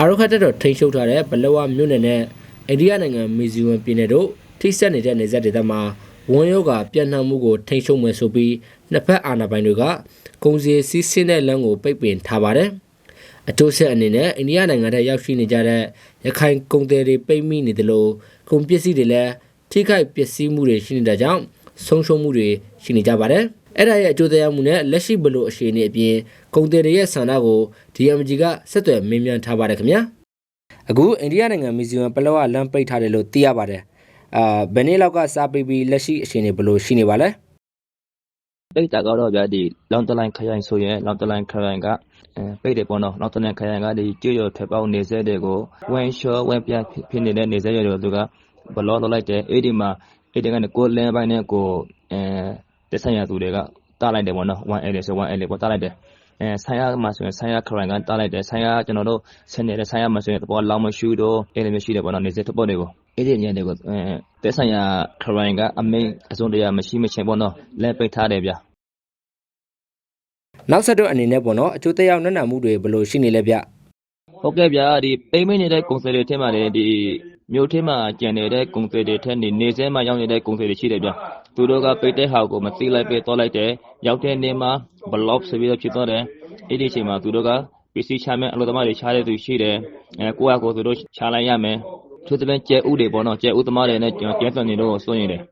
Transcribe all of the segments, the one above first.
အာရခတ်တက်တော်ထိန်းချုပ်ထားတဲ့ဘလဝမြို့နယ်နဲ့အိန္ဒိယနိုင်ငံမီဇီယမ်ပြည်နယ်တို့ထိစပ်နေတဲ့နေဆက်ဒေသမှာဝန်ရောဂါပြန့်နှံ့မှုကိုထိန်းချုပ်မယ်ဆိုပြီးနှစ်ဖက်အာဏာပိုင်တွေကကုန်စည်စီးဆင်းတဲ့လမ်းကိုပိတ်ပင်ထားပါတယ်။အကျိုးဆက်အနေနဲ့အိန္ဒိယနိုင်ငံထဲရောက်ရှိနေကြတဲ့ရခိုင်ကုန်သည်တွေပိတ်မိနေတယ်လို့ကုန်ပစ္စည်းတွေလည်းထိခိုက်ပျက်စီးမှုတွေရှိနေတာကြောင့်ဆုံးရှုံးမှုတွေရှိနေကြပါတယ်။ အဲ့ဒါရဲ့အကျိုးတရားမှုနဲ့လက်ရှိဘလို့အခြေအနေအပြင်ကုန်သည်တွေရဲ့ဆန္ဒကို DMG ကဆက်သွယ်မေးမြန်းထားပါတယ်ခင်ဗျာ။အခုအိန္ဒိယနိုင်ငံမီဇီယမ်ပလောကလမ်းပိတ်ထားတယ်လို့သိရပါတယ်။အာဘယ်နေ့လောက်ကစားပိတ်ပြီးလက်ရှိအခြေအနေဘလို့ရှိနေပါလဲပိတ်တာကတော့ဗျာဒီလောင်တလိုင်းခရိုင်ဆိုရင်လောင်တလိုင်းခရိုင်ကအဲပိတ်တယ်ပေါ့နော်လောင်တလိုင်းခရိုင်ကဒီကျွရထွက်ပေါက်နေဆက်တွေကိုဝမ်ရှော့ဝမ်ပြဖြစ်နေတဲ့နေဆက်ရတွေကိုသူကဘလော့လုပ်လိုက်တယ်အဲ့ဒီမှာအဲ့ဒီကနေကိုလန်ပိုင်းနဲ့ကိုအဲ တက်ဆိုင်ရသူတွေကတားလိုက်တယ်ပေါ့နော်1 L ဆို1 L ပေါ့တားလိုက်တယ်အဲဆိုင်ရမှာဆိုရင်ဆိုင်ရခရိုင်ကတားလိုက်တယ်ဆိုင်ရကျွန်တော်တို့ဆင်းနေတဲ့ဆိုင်ရမှာဆိုရင်တော့လောင်မရှူတော့အဲ့လိုမျိုးရှိတယ်ပေါ့နော်နေဆက်ထပ်ပေါ်တွေကိုအဲ့ဒီညနေကိုအဲတက်ဆိုင်ရခရိုင်ကအမိန်အစုံတရာမရှိမချင်းပေါ့နော်လက်ပိတ်ထားတယ်ဗျာ။နောက်ဆက်တွဲအနေနဲ့ပေါ့နော်အကျိုးတရားနက်နံမှုတွေဘလို့ရှိနေလဲဗျ။ဟုတ်ကဲ့ဗျာဒီပိမ့်နေတဲ့ကုန်စည်တွေထဲမှာလည်းဒီ မြို့ထဲမှာကျန်နေတဲ့ကုန်စည်တွေထဲနေနေစဲမှာရောက်နေတဲ့ကုန်စည်တွေရှိတယ်ဗျာသူတို့ကပိတ်တဲ့ဟာကိုမသိလိုက်ပဲသွားလိုက်တယ်ရောက်တဲ့နေ့မှာ block ဆိုပြီးတော့ဖြစ်သွားတယ်အဲ့ဒီအချိန်မှာသူတို့ကပစ္စည်းချမယ်အလို့သမားတွေချတဲ့သူရှိတယ်အဲကိုယ့်အကိုသူတို့ချလိုက်ရမယ်သူတို့လည်းကျဲဥတွေပေါ့နော်ကျဲဥသမားတွေနဲ့ကျကျဲသွန်တွေတော့စိုးရင်တယ်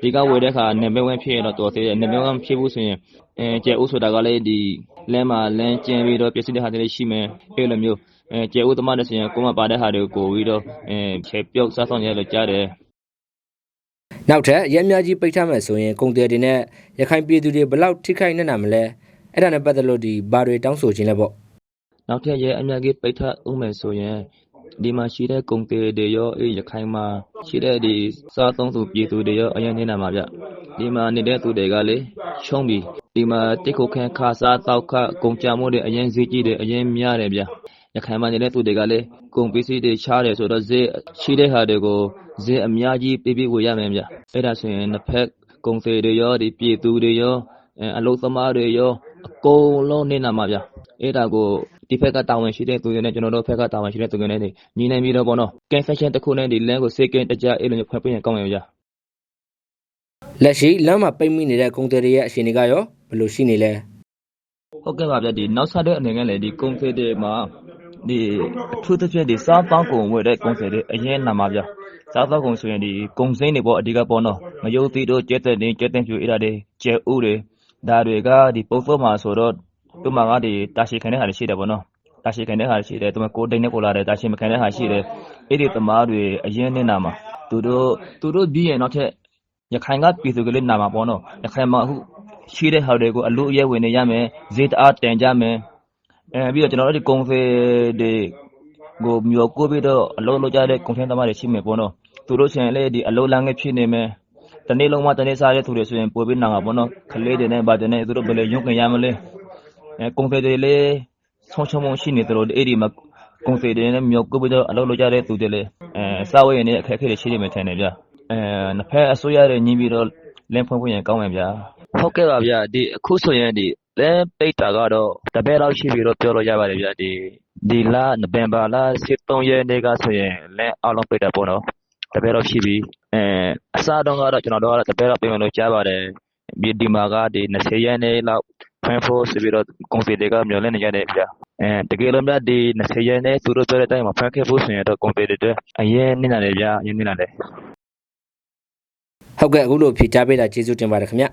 ဒီကဝယ်တဲ့ခါနေမဝင်းဖြစ်ရတော့တော်သေးတယ်နေမဝင်းဖြစ်ဘူးဆိုရင်အဲကျဲဥဆိုတာကလည်းဒီလမ်းမှာလမ်းကျင်းပြီးတော့ပစ္စည်းတွေဟာတွေရှိမယ်အဲ့လိုမျိုး အဲကျဲဥသမားတွေဆိုရင်ကိုမပါတဲ့ဟာတွေကိုပြီးတော့အဲခြေပြုတ်စားဆောင်ရလို့ကြားတယ်နောက်ထပ်ရမ်းများကြီးပိတ်ထားမယ်ဆိုရင်ကုန်တယ်တွေနဲ့ရခိုင်ပြည်သူတွေဘယ်လောက်ထိခိုက်နေနာမလဲအဲ့ဒါနဲ့ပတ်သက်လို့ဒီဘာတွေတောင်းဆိုခြင်းလဲပေါ့နောက်ထပ်ရဲအများကြီးပိတ်ထဦးမယ်ဆိုရင်ဒီမှာရှိတဲ့ကုန်တွေတွေရောအေးရခိုင်မှာရှိတဲ့ဒီစားသုံးသူပြည်သူတွေရောအရင်နေတာမှာဗျဒီမှာနေတဲ့သူတွေကလေရှုံးပြီဒီမှာတိတ်ခုခန်းခါစားတောက်ခကုန်ကြမှုတွေအရင်ဈေးကြီးတယ်အရင်များတယ်ဗျ ရခိုင်မှာနေတဲ့သူတွေကလေကုန်ပစ္စည်းတွေချားတယ်ဆိုတော့ဈေးရှိတဲ့ဟာတွေကိုဈေးအများကြီးပေးပြီးဝယ်ရမယ်ဗျအဲ့ဒါဆိုရင်တစ်ဖက်ကုန်တွေတွေရောဒီပြည်သူတွေရောအဲအလုပ်သမားတွေရောအကုန်လုံးနေတာမှာဗျအဲ့ဒါကိုဒီဘက်ကတာဝန်ရှိတဲ့သူတွေနဲ့ကျွန်တော်တို့ဘက်ကတာဝန်ရှိတဲ့သူတွေနဲ့နေညီနိုင်ပြီးတော့ပေါ့နော်ကင်ဖက်ရှင်တစ်ခုနဲ့ဒီလမ်းကိုစေကင်တကြအဲ့လိုမျိုးဖွင့်ပြရင်ကောင်းရရလက်ရှိလမ်းမှာပိတ်မိနေတဲ့ကုန်တယ်တွေရဲ့အခြေအနေကရောဘယ်လိုရှိနေလဲဟုတ်ကဲ့ပါဗျဒီနောက်ဆက်တဲ့အနေနဲ့လေဒီကုန်စည်တွေမှာ ဒီအထူးသဖြင့်ဒီစားပေါင်းကုန်ဝယ်တဲ့ကုန်စည်တွေအရင်နာမှာဗျစားသောက်ကုန်ဆိုရင်ဒီကုန်စိမ်းတွေပေါ့အဓိကပေါ့နော်ငရုတ်သီးတို့ကျက်တဲ့နေကျက်တဲ့ဖြူအဲ့ဒါတွေကျဲဥတွေဒါတွေကဒီပုတ်ဖို့မှာဆိုတော့သူ့မှာကဒီတာရှည်ခံတဲ့ဟာတွေရှိတယ်ပေါ့နော်တာရှည်ခံတဲ့ဟာတွေရှိတယ်သူကကိုယ်တိန်နဲ့ကိုလာတယ်တာရှည်မခံတဲ့ဟာရှိတယ်အဲ့ဒီသမားတွေအရင်နဲ့နာမှာသူတို့သူတို့ပြီးရင်နောက်ထပ်ရခိုင်ကပြည်သူကလေးနာမှာပေါ့နော်ရခိုင်မှာအခုရှိတဲ့ဟာတွေကိုအလို့အရဲဝင်နေရမယ်ဈေးတအားတန်ကြမယ် အဲပြီးတော့ကျွန်တော်တို့ဒီကုန်ဖေးတွေကိုမျိုးကိုပြီးတော့အလို့လုပ်ကြတဲ့ကုန်ထင်းသမားတွေရှိမယ်ပေါ့နော်သူတို့ရှင်လေဒီအလို့လမ်းငယ်ဖြစ်နေမယ်တနေ့လုံးမှတနေ့စားတဲ့သူတွေဆိုရင်ပို့ပြီးနာမှာပေါ့နော်ခလေးတွေနဲ့ဗာတွေနဲ့သူတို့ဘယ်လိုရုံးခင်ရမလဲအဲကုန်ဖေးတွေလေဆုံးချုံမှုရှိနေတယ်လို့အဲ့ဒီမှာကုန်ဖေးတွေနဲ့မျိုးကိုပြီးတော့အလို့လုပ်ကြတဲ့သူတွေလေအဲစားဝတ်ရည်နဲ့အခက်အခဲတွေရှိနေမှထင်တယ်ဗျအဲနှစ်ဖက်အစိုးရတွေညီးပြီးတော့လင်းဖွင့်ဖွင့်ရင်ကောင်းမယ်ဗျာဟုတ်ကဲ့ပါဗျာဒီအခုဆိုရင်ဒီ လဲပိတ်တာကတော့တပည့်လောက်ရှိပြီတော့ပြောလို့ရပါတယ်ဗျာဒီဒီလနိုဝင်ဘာလ23ရက်နေ့ကဆိုရင်လဲအားလုံးပိတ်တာပေါ့နော်တပည့်လောက်ရှိပြီအဲအစားတော့ကတော့ကျွန်တော်တို့ကတော့တပည့်လောက်ပြင်မလို့ကြားပါတယ်ဒီဒီမှာကဒီ20ရက်နေ့လောက်ဖွင့်ဖို့ဆိုပြီးတော့ကုန်စည်တွေကမျှော်လင့်နေကြတယ်ဗျာအဲတကယ်လို့များဒီ20ရက်နေ့သူတို့ပြောတဲ့အတိုင်းမှာဖွင့်ခဲ့ဖို့ဆိုရင်တော့ကုန်စည်တွေအတွက်အရင်နေနေတယ်ဗျာအရင်နေနေတယ်ဟုတ်ကဲ့အခုလိုဖြေချပေးတာကျေးဇူးတင်ပါတယ်ခင်ဗျ